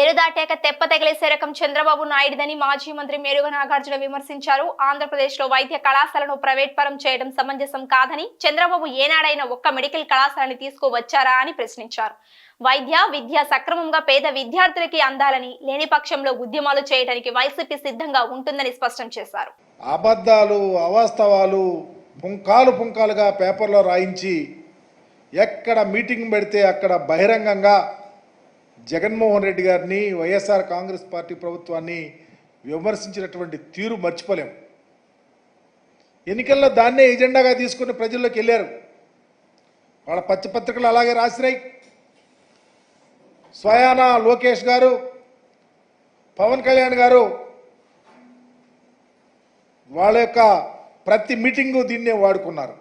ఏరు దాటాక తెప్ప తగిలేసే రకం చంద్రబాబు నాయుడుదని మాజీ మంత్రి మేరుగ నాగార్జున విమర్శించారు. ఆంధ్రప్రదేశ్లో వైద్య కళాశాలను ప్రైవేట్ పరం చేయడం సమంజసం కాదని చంద్రబాబు ఏనాడైనా ఒక్క మెడికల్ కళాశాలని తీసుకువచ్చారా అని ప్రశ్నించారు. వైద్య విద్య సక్రమంగా పేద విద్యార్థులకి అందాలని లేని పక్షంలో ఉద్యమాలు చేయడానికి వైసీపీ సిద్ధంగా ఉంటుందని స్పష్టం చేశారు. అబద్ధాలు అవాస్తవాలు పుంకాలు పుంకాలుగా పేపర్లో రాయించి ఎక్కడ మీటింగ్ పెడితే అక్కడ బహిరంగంగా జగన్మోహన్ రెడ్డి గారిని వైఎస్ఆర్ కాంగ్రెస్ పార్టీ ప్రభుత్వాన్ని విమర్శించినటువంటి తీరు మర్చిపోలేం. ఎన్నికల్లో దాన్నే ఎజెండాగా తీసుకుని ప్రజల్లోకి వెళ్ళారు. వాళ్ళ పచ్చ పత్రికలు అలాగే రాసినాయి. స్వయానా లోకేష్ గారు పవన్ కళ్యాణ్ గారు వాళ్ళ యొక్క ప్రతి మీటింగు దీన్నే వాడుకున్నారు.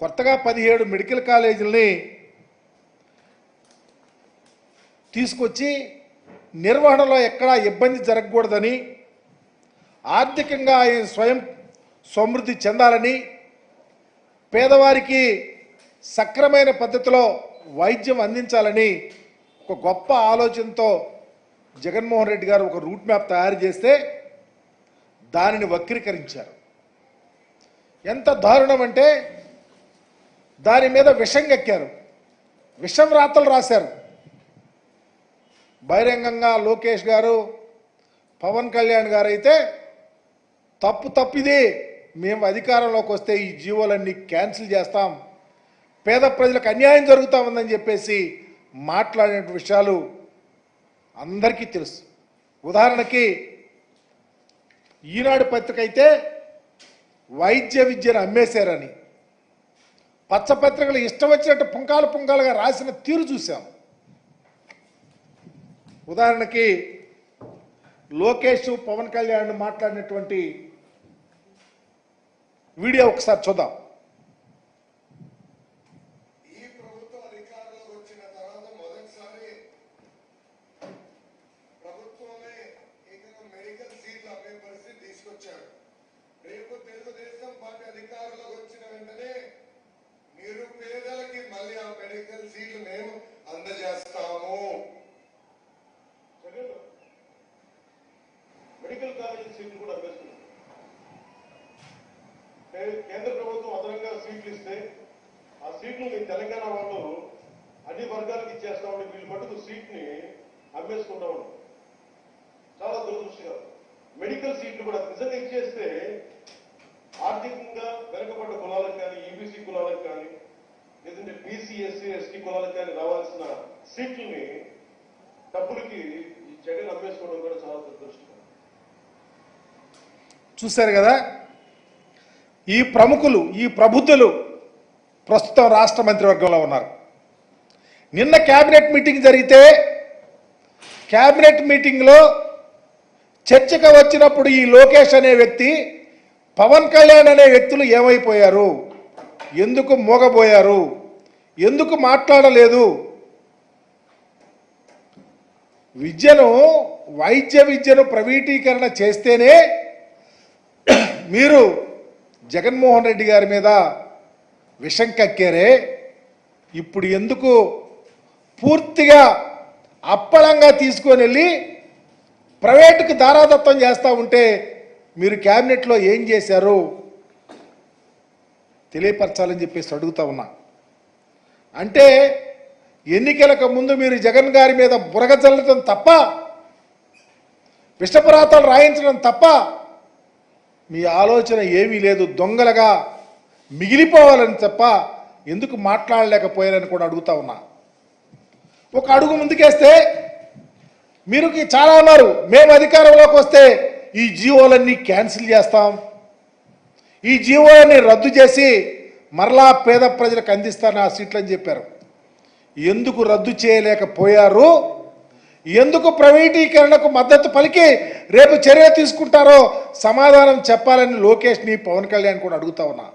కొత్తగా పదిహేడు మెడికల్ కాలేజీలని తీసుకొచ్చి నిర్వహణలో ఎక్కడా ఇబ్బంది జరగకూడదని ఆర్థికంగా ఆయన స్వయం సమృద్ధి చెందాలని పేదవారికి సక్రమైన పద్ధతిలో వైద్యం అందించాలని ఒక గొప్ప ఆలోచనతో జగన్మోహన్ రెడ్డి గారు ఒక రూట్ మ్యాప్ తయారు చేస్తే దానిని వక్రీకరించారు. ఎంత దారుణం అంటే దాని మీద విషం కక్కారు విషం రాతలు రాశారు. బహిరంగంగా లోకేష్ గారు పవన్ కళ్యాణ్ గారు అయితే తప్పు తప్పిది. మేము అధికారంలోకి వస్తే ఈ జీవోలన్నీ క్యాన్సిల్ చేస్తాం. పేద ప్రజలకు అన్యాయం జరుగుతూ ఉందని చెప్పేసి మాట్లాడిన విషయాలు అందరికీ తెలుసు. ఉదాహరణకి ఈనాడు పత్రిక అయితే వైద్య విద్యను అమ్మేశారని. పచ్చపత్రికలు ఇష్టం వచ్చినట్టు పుంకాలు పుంకాలుగా రాసిన తీరు చూసాము ఉదాహరణకి లోకేష్ పవన్ కళ్యాణ్ మాట్లాడినటువంటి వీడియో ఒకసారి చూద్దాం ఈ ప్రభుత్వం అధికారంలోకి వచ్చిన తర్వాత మొదటిసారి ప్రభుత్వమే ఏకంగా మెడికల్ సీట్లు అమ్మే పరిస్థితి తీసుకొచ్చారు రేపు తెలుగుదేశం పార్టీ అధికారంలోకి వచ్చిన వెంటనే నిరుపేదలకి మళ్ళీ ఆ మెడికల్ సీట్లు మేము అందజేస్తాము జగన్ మెడికల్ కాలేజీ సీట్లు కూడా అభ్యర్థులు కేంద్ర ప్రభుత్వం అదనంగా సీట్లు ఇస్తే ఆ సీట్లు మీ తెలంగాణ వాళ్ళు అన్ని వర్గాలకు ఇచ్చేస్తామని వీళ్ళు మటుకు సీట్ని అమ్మేసుకుంటా ఉన్నారు. చాలా దురదృష్టకరం. మెడికల్ సీట్లు కూడా నిజంగా ఇచ్చేస్తే ఆర్థికంగా వెనుకబడ్డ కులాలకు కానీ ఈబీసీ కులాలకు కానీ లేదంటే బీసీ ఎస్సీ ఎస్టీ కులాలకు కానీ రావాల్సిన సీట్లని డబ్బులకి ఈ జగన్ అమ్మేసుకోవడం కూడా చాలా దురదృష్టకరం. చూశారు కదా? ఈ ప్రముఖులు ఈ ప్రభుత్వలు ప్రస్తుతం రాష్ట్ర మంత్రివర్గంలో ఉన్నారు. నిన్న క్యాబినెట్ మీటింగ్ జరిగితే క్యాబినెట్ మీటింగ్లో చర్చకు వచ్చినప్పుడు ఈ లోకేష్ అనే వ్యక్తి పవన్ కళ్యాణ్ అనే వ్యక్తులు ఏమైపోయారు? ఎందుకు మోగబోయారు? ఎందుకు మాట్లాడలేదు? విద్యను వైద్య విద్యను ప్రైవేటీకరణ చేస్తేనే మీరు జగన్మోహన్ రెడ్డి గారి మీద విషం కక్కారే ఇప్పుడు ఎందుకు పూర్తిగా అప్పలంగా తీసుకొని వెళ్ళి ప్రైవేటుకు దారాదత్తం చేస్తూ ఉంటే మీరు క్యాబినెట్లో ఏం చేశారు? తెలియపరచాలని చెప్పేసి అడుగుతా ఉన్నా. అంటే ఎన్నికలకు ముందు మీరు జగన్ గారి మీద బురగ చల్లటం తప్ప విషపరాతాలు రాయించడం తప్ప మీ ఆలోచన ఏమీ లేదు దొంగలుగా మిగిలిపోవాలని తప్ప ఎందుకు మాట్లాడలేకపోయారని కూడా అడుగుతా ఉన్నా. ఒక అడుగు ముందుకేస్తే మీరు చాలా అన్నారు మేము అధికారంలోకి వస్తే ఈ జీవోలన్నీ క్యాన్సిల్ చేస్తాం. ఈ జీవోలన్నీ రద్దు చేసి మరలా పేద ప్రజలకు అందిస్తారని ఆ సీట్లని చెప్పారు. ఎందుకు రద్దు చేయలేకపోయారు? ఎందుకు ప్రైవేటీకరణకు మద్దతు పలికి రేపు చర్య తీసుకుంటారో సమాధానం చెప్పాలని లోకేష్ని పవన్ కళ్యాణ్ కూడా అడుగుతా ఉన్నా.